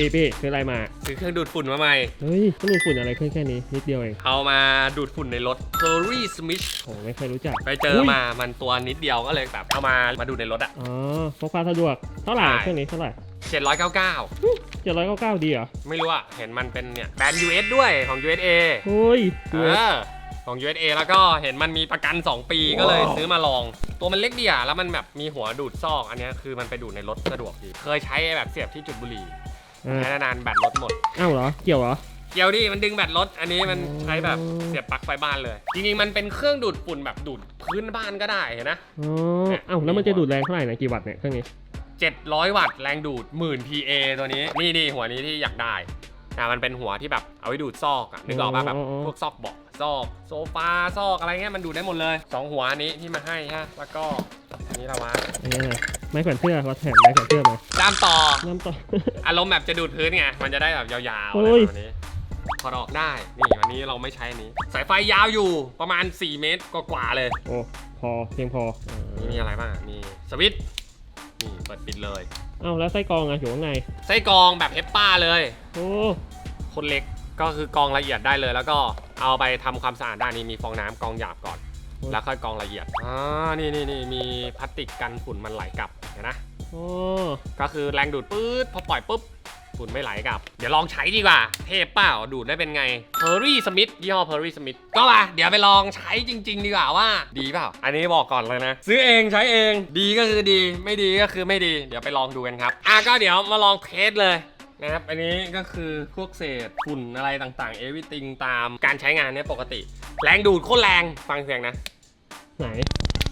พี่พี่ซื้ออะไรมาซื้อเครื่องดูดฝุ่นมาใหม่ เฮ้ยก็มีฝุ่นอะไรเครื่องแค่นี้นิดเดียวเองเอามาดูดฝุ่นในรถ c u r r y Smith โอ้ไม่เคยรู้จักไปเจอมามันตัวนิดเดียวก็เลยแบบเอามามาดูดในรถอะอ๋อพกพาสะดวกเท่าไหร่ใช่ เครื่องนี้เท่าไหร่799 เจ็ดร้อยเก้าเก้าดีเหรอไม่รู้อะเห็นมันเป็นเนี่ยแบรนด์ US ด้วยของ USA เฮ้ยเออของ USA แล้วก็เห็นมันมีประกัน 2 ปีก็เลยซื้อมาลอง ตัวมันเล็กดีอะแล้วมันแบบมีหัวดูดซอก อันเนี้ยคือมันไปดูดในรถสะดวกดี เคยใช้แบบเสียบที่จุดบุหรี่ อ่าใช้นานๆแบตรถหมด อ้าวเหรอ เกี่ยวเหรอ เกี่ยวดิมันดึงแบตรถ อันนี้มันอ๋อใช้แบบเสียบปลั๊กไฟบ้านเลย จริงๆ มันเป็นเครื่องดูดฝุ่นแบบดูดพื้นบ้านก็ได้เห็นนะ อ๋อ อ้าวแล้วมันจะดูดแรงเท่าไหร่นะกี่วัตต์เนี่ยเครื่องนี้ 700 วัตต์แรงดูดหมื่น PA ตัวนี้ นี่นี่หัวนี้ที่อยากได้อะมันเป็นหัวที่แบบเอาไว้ดูดซอกอะนึกออกป่ะแบบอ๋ออ๋อพวกซอกเบาะซอก โซฟาซอกอะไรเงี้ยมันดูดได้หมดเลยสองหัวอันนี้ที่มาให้ฮะแล้วก็อันนี้ละวะอันนี้อะไร ไม้แขวนเสื้อเขาแถมไม้แขวนเสื้อมาด้ามต่อ น้ำต่อ อารมณ์แบบจะดูดพื้นไง มันจะได้แบบยาวๆเฮ้อะไรยแบบนี้ถอดออกได้ นี่วันนี้เราไม่ใช้อันนี้ สายไฟยาวอยู่ประมาณ 4 เมตรกว่าๆเลย โอ้พอเพียงพออ่านี่มีอะไรบ้าง มีสวิตช์นี่เปิดปิดเลยอ้าวแล้วไส้กรองอะอยู่ข้างในไส้กรองแบบเฮปป้าเลย โอ้คนเล็กก็คือกรองละเอียดได้เลย แล้วก็เอาไปทำความสะอาดด้านนี้มีฟองน้ำกรองหยาบก่อน แล้วค่อยกรองละเอียดอ่านี่นี่นี่มีพลาสติกกันฝุ่นมันไหลกลับเห็นนะโอ้ก็คือแรงดูดปื๊ดพอปล่อยปุ๊บฝุ่นไม่ไหลกลับ เดี๋ยวลองใช้ดีกว่า เทพเปล่าดูดได้เป็นไง Perry Smith ยี่ห้อ Perry Smith ก็มาเดี๋ยวไปลองใช้จริง ๆ ดีกว่าว่า ดีเปล่า อันนี้บอกก่อนเลยนะ ซื้อเองใช้เองดีก็คือดี ไม่ดีก็คือไม่ดี เดี๋ยวไปลองดูกันครับอะก็เดี๋ยวมาลองเทสเลย นะครับ อันนี้ก็คือพวกเศษฝุ่นอะไรต่างๆ everything ตามการใช้งานเนี่ยปกติ แรงดูดโคตรแรง ฟังเสียงนะ ไหน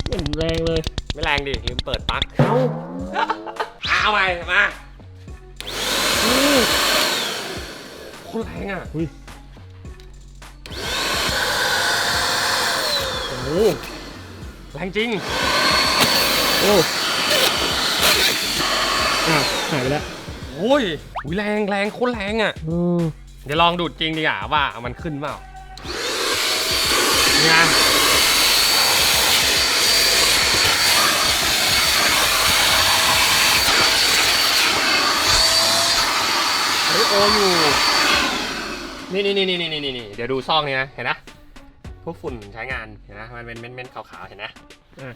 เหมือนแรงเลย ไม่แรงดิ ลืมเปิดปลั๊ก เอ้าเอาไปมาอืมโคตรแรงอะอุ้ยโอ้โหแรงจริง โอ้อ้าว หายไปแล้วโอ้ยอุ๊ยแรงแรงโคตรแรงอะอืมเดี๋ยวลองดูดจริงดีกว่าว่ามันขึ้นเปล่านี่ไงเฮ้ยโออยู่นี่นี่นี่นี่นี่นี่นี่เดี๋ยวดูซองนี่นะ เห็นนะพวกฝุ่นใช้งาน เห็นนะ มันเป็นเม็ดๆขาวๆ เห็นนะ อะ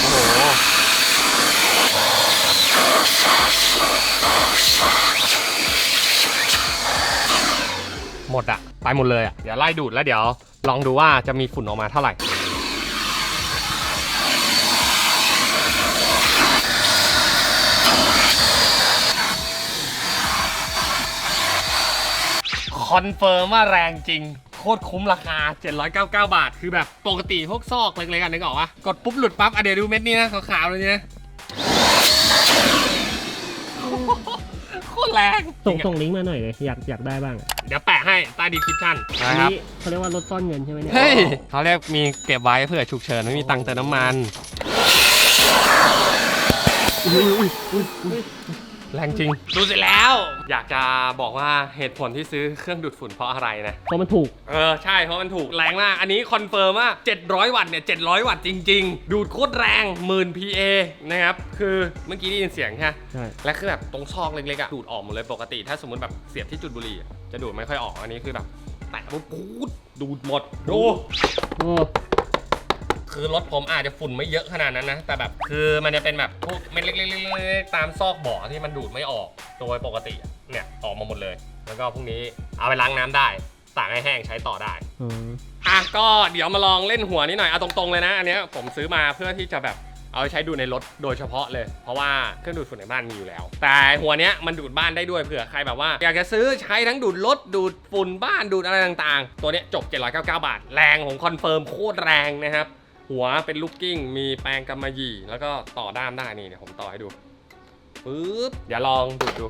โอ้โห หมดอะไปหมดเลยอะเดี๋ยวไล่ดูดแล้วเดี๋ยว ลองดูว่าจะมีฝุ่นออกมาเท่าไหร่คอนเฟิร์มว่าแรงจริง โคตรคุ้มราคา 799 บาท คือแบบปกติพวกซอกเล็กๆกันนึกออกปะกดปุ๊บหลุดปั๊บอะเดี๋ยวดูเม็ดนี้นะขาวๆเลยเนะ โคตรแรงส่งส่งลิงก์มาหน่อยเลยอยากอยากได้บ้างอะเดี๋ยวแปะให้ใต้ดีคริปชั่นอันนะครับ นี้เขาเรียกว่ารถซ่อนเงินใช่ไหมเนี่ยเฮ้ยเขาเรียกมีเก็บไว้เผื่อฉุกเฉินไม่มีตังค์เติมน้ำมัน อุ้ยอุ้ยอุ้ยอุ้ย แรงจริงดูเสร็จแล้ว อยากจะบอกว่าเหตุผลที่ซื้อเครื่องดูดฝุ่นเพราะอะไรนะ เพราะมันถูก เออ ใช่ เพราะมันถูกแรงมาก อันนี้คอนเฟิร์มว่า 700 วัตต์เนี่ย 700 วัตต์จริง ๆ ดูดโคตรแรงหมื่น PA นะครับ คือเมื่อกี้ได้ยินเสียงใช่ไหมใช่ และคือแบบตรงซอกเล็กๆอะดูดออกหมดเลยปกติ ถ้าสมมติแบบเสียบที่จุดบุหรี่อะจะดูดไม่ค่อยออก อันนี้คือแบบแตะปุ๊บปู๊ดดูดหมด ดู โอ้ คือรถผมอาจจะฝุ่นไม่เยอะขนาดนั้นนะ แต่แบบคือมันจะเป็นแบบพวกเม็ดเล็กๆตามซอกเบาะที่มันดูดไม่ออกโดยปกติเนี่ยออกมาหมดเลย แล้วก็พรุ่งนี้เอาไปล้างน้ำได้ตากให้แห้งใช้ต่อได้อ๋ออะก็เดี๋ยวมาลองเล่นหัวนี้หน่อยเอาตรงๆเลยนะ อันเนี้ยผมซื้อมาเพื่อที่จะแบบเอาไปใช้ดูในรถโดยเฉพาะเลย เพราะว่าเครื่องดูดฝุ่นในบ้านมีอยู่แล้ว แต่หัวเนี้ยมันดูดบ้านได้ด้วยเผื่อใครแบบว่า อยากจะซื้อใช้ทั้งดูดรถดูดฝุ่นบ้านดูดอะไรต่างๆ ตัวเนี้ยจบ 799 บาท แรงผมคอนเฟิร์มโคตรแรงนะครับ หัวเป็นลูกกิ้ง มีแปรงกำมะหยี่ แล้วก็ต่อด้ามได้นี่เดี๋ยวผมต่อให้ดูปึ๊บเดี๋ยวลองดูดดู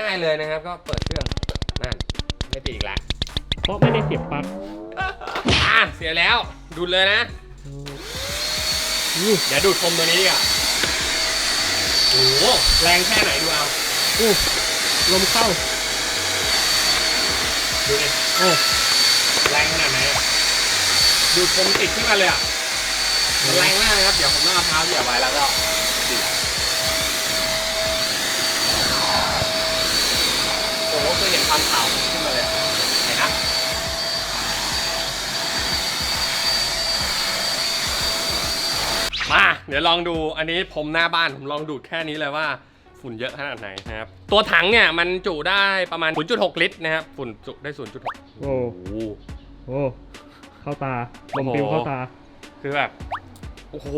ง่ายๆเลยนะครับ ก็เปิดเครื่องนั่นไม่ติดอีกแล้วเพราะไม่ได้เสียบปลั๊กอะเสียแล้ว ดูดเลยนะอู้เดี๋ยวดูดชมตัวนี้ดีกว่าโอ้โหแรงแค่ไหนดูเอาอู้ลมเข้า ดูดิโอ้แรงขนาดไหนอะดูดชมติดขึ้นมาเลยอะ มันแรงมากเลยครับ เดี๋ยวผมต้องเอาเท้าเหยียบไว้แล้วก็โอ้โหคือเห็นความขาขึ้นมาเลยเห็นนะมา เดี๋ยวลองดูอันนี้ผมหน้าบ้านผมลองดูดแค่นี้เลยว่าฝุ่นเยอะขนาดไหนนะครับ ตัวถังเนี่ยมันจุได้ประมาณ 0.6 ลิตรนะครับ ฝุ่นจุได้ 0.6 โอ้โหโอ้เข้าตาลมปิวเข้าตา คือแบบ โอ้โห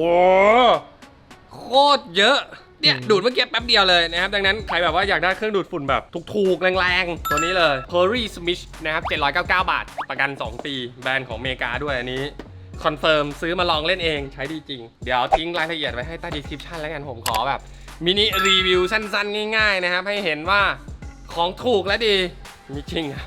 โคตรเยอะ เนี่ยอืมดูดเมื่อกี้แป๊บเดียวเลยนะครับ ดังนั้น ใครแบบว่าอยากได้เครื่องดูดฝุ่นแบบถูกๆ แรงๆ ตัวนี้เลย p e r r y Smith นะครับ 799 บาท ประกัน 2 ปี แบรนด์ของอเมริกาด้วยอันนี้คอนเฟิร์มซื้อมาลองเล่นเองใช้ดีจริง เดี๋ยวทิ้งรายละเอียดไว้ให้ใต้ดีคริปชันแล้วกันผมขอแบบมินิรีวิวสั้นๆ ง่ายๆนะครับ ให้เห็นว่าของถูกและดีมีจริงอะ